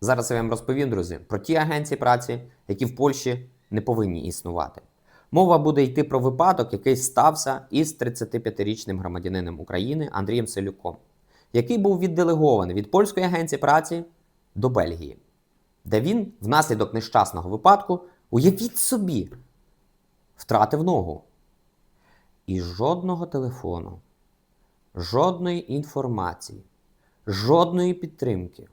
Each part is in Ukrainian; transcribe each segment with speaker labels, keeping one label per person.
Speaker 1: Зараз я вам розповім, друзі, про ті агенції праці, які в Польщі не повинні існувати. Мова буде йти про випадок, який стався із 35-річним громадянином України Андрієм Селюком, який був відделегований від польської агенції праці до Бельгії, де він внаслідок нещасного випадку, уявіть собі, втратив ногу. І жодного телефону, жодної інформації, жодної підтримки,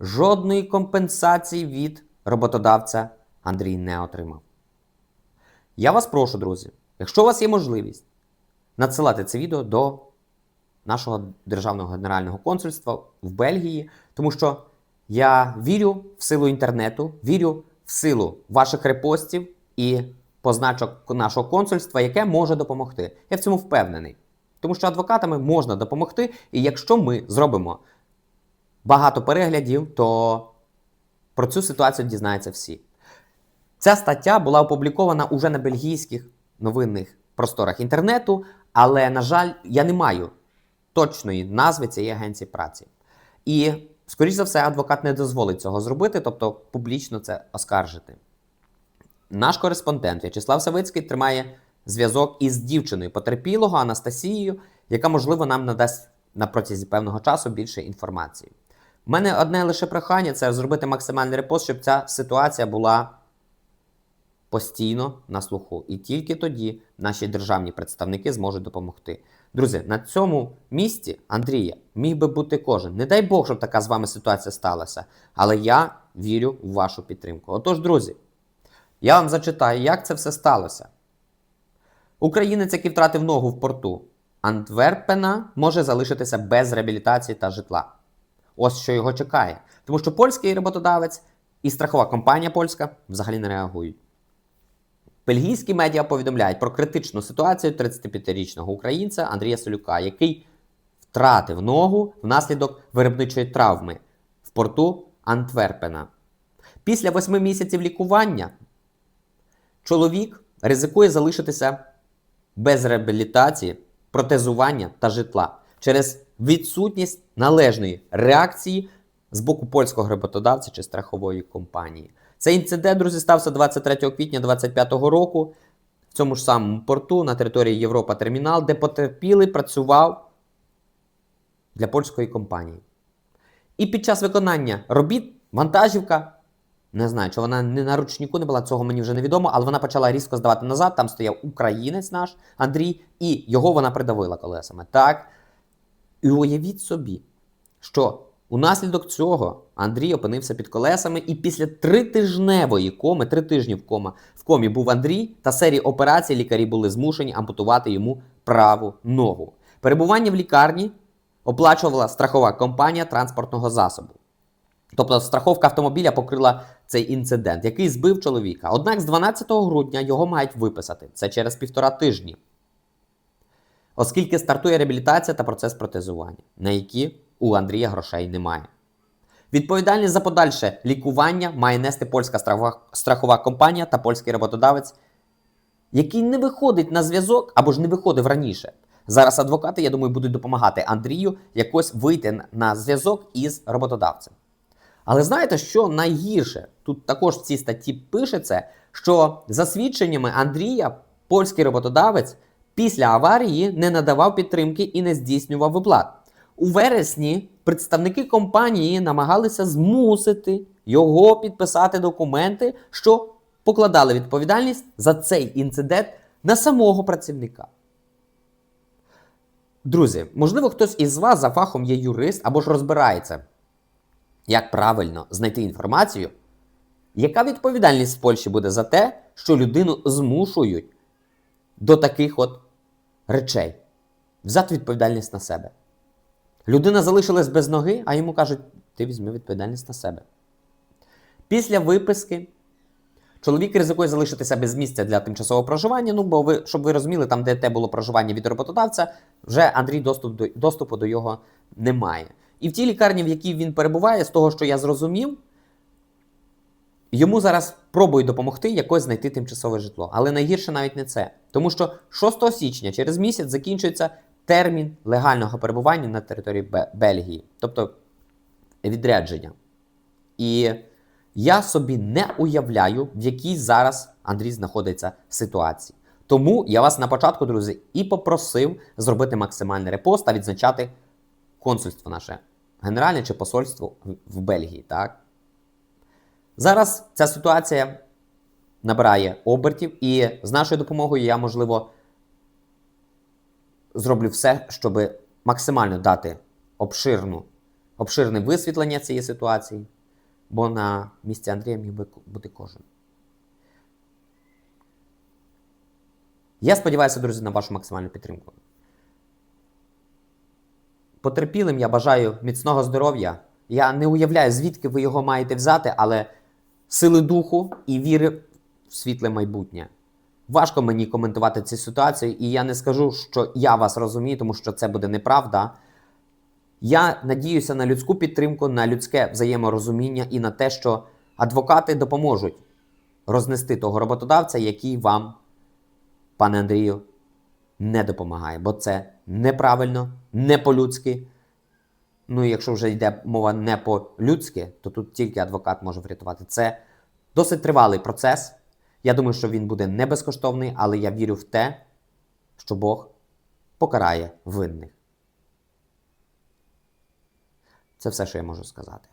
Speaker 1: жодної компенсації від роботодавця Андрій не отримав. Я вас прошу, друзі, якщо у вас є можливість, надсилати це відео до нашого державного генерального консульства в Бельгії, тому що я вірю в силу інтернету, вірю в силу ваших репостів і позначок нашого консульства, яке може допомогти. Я в цьому впевнений. Тому що адвокатами можна допомогти, і якщо ми зробимо багато переглядів, то про цю ситуацію дізнаються всі. Ця стаття була опублікована уже на бельгійських новинних просторах інтернету, але, на жаль, я не маю точної назви цієї агенції праці. І, скоріш за все, адвокат не дозволить цього зробити, тобто публічно це оскаржити. Наш кореспондент В'ячеслав Савицький тримає зв'язок із дівчиною потерпілого Анастасією, яка, можливо, нам надасть на протязі певного часу більше інформації. У мене одне лише прохання це зробити максимальний репост, щоб ця ситуація була постійно на слуху. І тільки тоді наші державні представники зможуть допомогти. Друзі, на цьому місці Андрія міг би бути кожен. Не дай Бог, щоб така з вами ситуація сталася. Але я вірю в вашу підтримку. Отож, друзі, я вам зачитаю, як це все сталося. Українець, який втратив ногу в порту Антверпена, може залишитися без реабілітації та житла. Ось що його чекає. Тому що польський роботодавець і страхова компанія польська взагалі не реагують. Бельгійські медіа повідомляють про критичну ситуацію 35-річного українця Андрія Солюка, який втратив ногу внаслідок виробничої травми в порту Антверпена. Після восьми місяців лікування чоловік ризикує залишитися без реабілітації, протезування та житла через відсутність належної реакції з боку польського роботодавця чи страхової компанії. Цей інцидент, друзі, стався 23 квітня 2025 року в цьому ж самому порту на території Європа Термінал, де потерпілий працював для польської компанії. І під час виконання робіт вантажівка, не знаю, чи вона не на ручнику не була, цього мені вже невідомо, але вона почала різко здавати назад. Там стояв українець наш Андрій, і його вона придавила колесами. Так. І уявіть собі, що унаслідок цього Андрій опинився під колесами, і після тритижневої коми, три тижні в кома, в комі був Андрій, та серії операцій лікарі були змушені ампутувати йому праву ногу. Перебування в лікарні оплачувала страхова компанія транспортного засобу. Тобто страховка автомобіля покрила цей інцидент, який збив чоловіка. Однак з 12 грудня його мають виписати. Це через півтора тижні. Оскільки стартує реабілітація та процес протезування, на які у Андрія грошей немає. Відповідальність за подальше лікування має нести польська страхова, компанія та польський роботодавець, який не виходить на зв'язок або ж не виходив раніше. Зараз адвокати, я думаю, будуть допомагати Андрію якось вийти на зв'язок із роботодавцем. Але знаєте, що найгірше? Тут також в цій статті пишеться, що за свідченнями Андрія, польський роботодавець після аварії не надавав підтримки і не здійснював виплат. У вересні представники компанії намагалися змусити його підписати документи, що покладали відповідальність за цей інцидент на самого працівника. Друзі, можливо, хтось із вас за фахом є юрист або ж розбирається, як правильно знайти інформацію, яка відповідальність в Польщі буде за те, що людину змушують до таких от речей взяти відповідальність на себе. Людина залишилась без ноги, а йому кажуть, ти візьми відповідальність на себе. Після виписки чоловік ризикує залишитися без місця для тимчасового проживання. Ну, бо ви, щоб ви розуміли, там, де те було проживання від роботодавця, вже Андрій доступ до, доступу до його немає. І в тій лікарні, в якій він перебуває, з того, що я зрозумів, йому зараз пробують допомогти якось знайти тимчасове житло. Але найгірше навіть не це. Тому що 6 січня, через місяць, закінчується термін легального перебування на території Бельгії, тобто відрядження. І я собі не уявляю, в якій зараз Андрій знаходиться ситуації. Тому я вас на початку, друзі, і попросив зробити максимальний репост та відзначати консульство наше генеральне чи посольство в- Бельгії. Так? Зараз ця ситуація набирає обертів, і з нашою допомогою я, можливо, зроблю все, щоб максимально дати обширну, обширне висвітлення цієї ситуації, бо на місці Андрія міг би бути кожен. Я сподіваюся, друзі, на вашу максимальну підтримку. Потерпілим я бажаю міцного здоров'я. Я не уявляю, звідки ви його маєте взяти, але сили духу і віри в світле майбутнє. Важко мені коментувати цю ситуацію, і я не скажу, що я вас розумію, тому що це буде неправда. Я надіюся на людську підтримку, на людське взаєморозуміння і на те, що адвокати допоможуть рознести того роботодавця, який вам, пане Андрію, не допомагає, бо це неправильно, не по-людськи. Ну і якщо вже йде мова не по-людськи, то тут тільки адвокат може врятувати. Це досить тривалий процес. Я думаю, що він буде не безкоштовний, але я вірю в те, що Бог покарає винних. Це все, що я можу сказати.